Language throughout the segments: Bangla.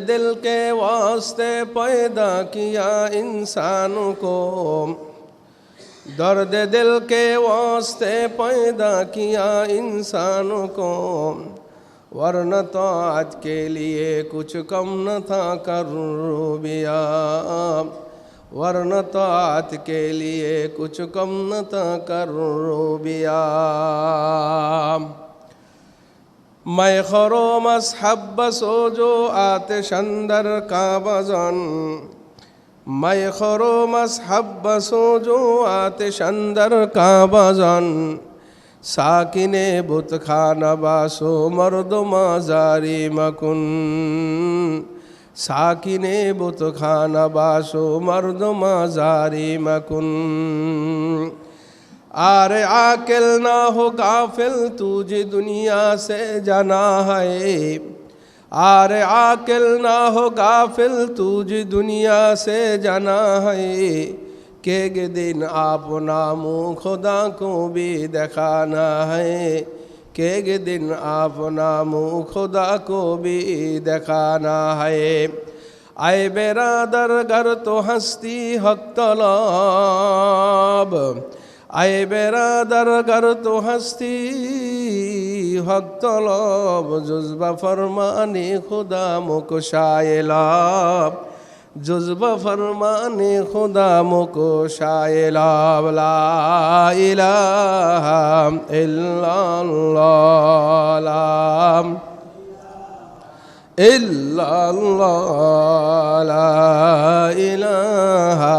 दिल के वास्ते पैदा किया इंसान को। दर्द दिल के वास्ते पैदा किया इंसान को। वरन तो आज के लिए कुछ कम न था करूबिया वरन तो आज के लिए कुछ कम न था करूबिया মাইহরো মাস হাব্ব সোজো আতে সন্দর কাবজন। মাইহরো মাস হাব্ব সোজো আতে সন্দর কাবজন। সাকিনে বুত খানবাসো মরদ মাজারি মকুন। সাকিনে বুত খানবাসো মরদ মাজারি মকুন। आरे आकिल ना हो गाफिल तुझे दुनिया से जाना है आरे आकिल ना हो गाफिल तुझे दुनिया से जाना है के गे दिन आप नामो खुदा को भी दिखाना है के गे दिन आप नामो खुदा को भी दिखाना है आए बेरादर घर तो हस्ती हक तलब আয়ে বেরাদার গর তো হস্তি হক তলব জুজবা ফরমানে, খুদা মুক শায়লাব জুজবা ফরমানে, খুদা মুক শায়লাব লা ইলাহা ইল্লাল্লাহ ইল্লাল্লাহ, লা ইলাহা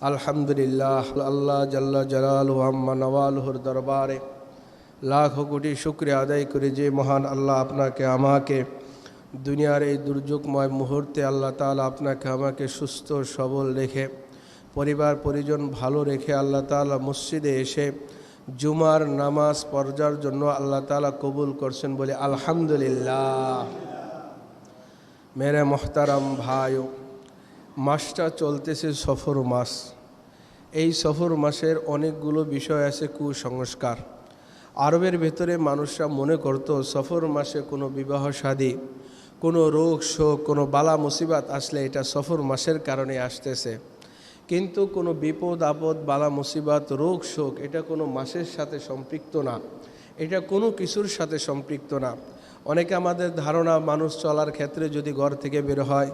আলহামদুলিল্লাহ, আল্লাহ জাল্লা জালাল আম্মা নওয়ালহুর দরবারে লাখ কোটি শুক্রিয়া আদায় করে যে মহান আল্লাহ আপনাকে, আমাকে, দুনিয়ার এই দুর্যোগময় মুহূর্তে আল্লাহ তালা আপনাকে, আমাকে সুস্থ, সবল রেখে, পরিবার, পরিজন ভালো রেখে আল্লাহ তালা মসজিদে এসে জুমার নামাজ পর্যার জন্য আল্লাহ তালা কবুল করছেন বলে আলহামদুলিল্লাহ। মেরে মোহতারাম ভাইও মাসটা চলতেছে সফর মাস। এই সফর মাসের অনেকগুলো বিষয় আছে কুসংস্কার। আরবের ভেতরে মানুষরা মনে করত সফর মাসে কোনো বিবাহ শাদী কোনো রোগ, শোক, কোনো বালা, মুসিবাত আসলে এটা সফর মাসের কারণে আসতেছে। কিন্তু কোনো বিপদ, আপদ, বালা, মুসিবাত, রোগ, শোক এটা কোনো মাসের সাথে সম্পৃক্ত না। এটা কোনো কিছুর সাথে সম্পৃক্ত না। অনেকে আমাদের ধারণা, মানুষ চলার ক্ষেত্রে যদি ঘর থেকে বের হয়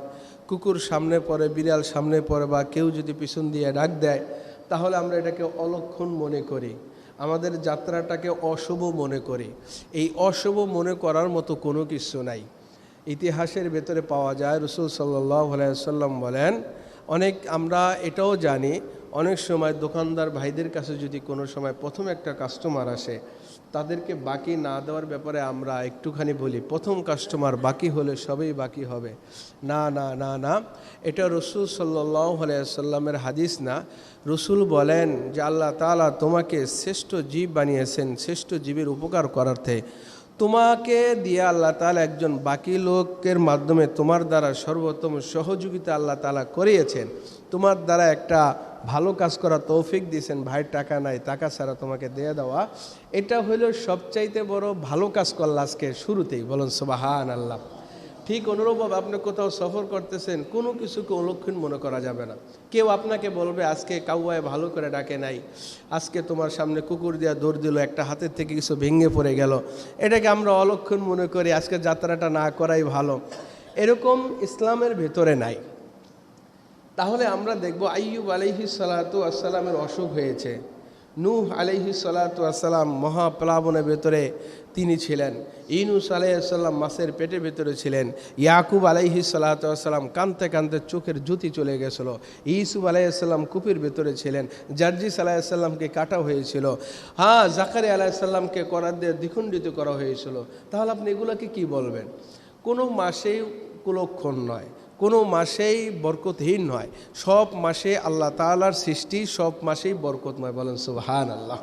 কুকুর সামনে পড়ে, বিড়াল সামনে পড়ে বা কেউ যদি পিছন দিয়ে ডাক দেয়, তাহলে আমরা এটাকে অলক্ষণ মনে করি। আমাদের যাত্রাটাকে অশুভ মনে করি। এই অশুভ মনে করার মতো কোনো কিছু নাই। ইতিহাসের ভেতরে পাওয়া যায়, রসুল সাল্লাহ সাল্লাম বলেন, অনেক আমরা এটাও জানি অনেক সময় দোকানদার ভাইদের কাছে যদি কোনো সময় প্রথম একটা কাস্টমার আসে, তাদেরকে বাকি না দেওয়ার ব্যাপারে আমরা একটুখানি বলি, প্রথম কাস্টমার বাকি হলে সবই বাকি হবে। না না না না, এটা রসুল সাল্লাহ সাল্লামের হাদিস না। রসুল বলেন যে আল্লাহ তালা তোমাকে শ্রেষ্ঠ জীব বানিয়েছেন, শ্রেষ্ঠ জীবের উপকার করার্থে তোমাকে দিয়ে আল্লাহ তালা একজন বাকি লোকের মাধ্যমে তোমার দ্বারা সর্বোত্তম সহযোগিতা আল্লাহ তালা করিয়েছেন। তোমার দ্বারা একটা ভালো কাজ করা তৌফিক দিয়েছেন, ভাই, টাকা নাই, টাকা ছাড়া তোমাকে দিয়ে দেওয়া। এটা হলো সবচাইতে বড় ভালো কাজ করল আজকে শুরুতেই, বলুন সুবাহান আল্লাহ ঠিক অনুরূপ আপনি কোথাও সফর করতেছেন, কোনো কিছুকে অলক্ষণ মনে করা যাবে না। কেউ আপনাকে বলবে, আজকে কাউয়ায় ভালো করে ডাকে নাই, আজকে তোমার সামনে কুকুর দিয়া দৌড় দিল, একটা হাতের থেকে কিছু ভেঙে পড়ে গেল। এটাকে আমরা অলক্ষণ মনে করি, আজকে যাত্রাটা না করাই ভালো। এরকম ইসলামের ভেতরে নাই। তাহলে আমরা দেখব আইয়ুব আলাইহি সালাতু আসসালামের অসুখ হয়েছে। নূহ আলাইহি সালাতু আসসালাম মহাপ্লাবনের ভেতরে তিনি ছিলেন। ইনুস আলাইসাল্লাম মাসের পেটের ভেতরে ছিলেন। ইয়াকুব আলাইহি সালাতাম কানতে কানতে চোখের জ্যোতি চলে গেছিল। ইসুফ আলাইসাল্লাম কুপির ভেতরে ছিলেন। জার্জিস আলাইসাল্লামকে কাটা হয়েছিল। হ্যাঁ জাকারি আলাইসাল্লামকে করার দিয়ে দ্বিখণ্ডিত করা হয়েছিল। তাহলে আপনি এগুলোকে কি বলবেন? কোনো মাসেই কুলক্ষণ নয়। কোনো মাসেই বরকতহীন নয়। সব মাসে আল্লাহ তালার সৃষ্টি, সব মাসেই বরকতময়। বলেন সুবহান আল্লাহ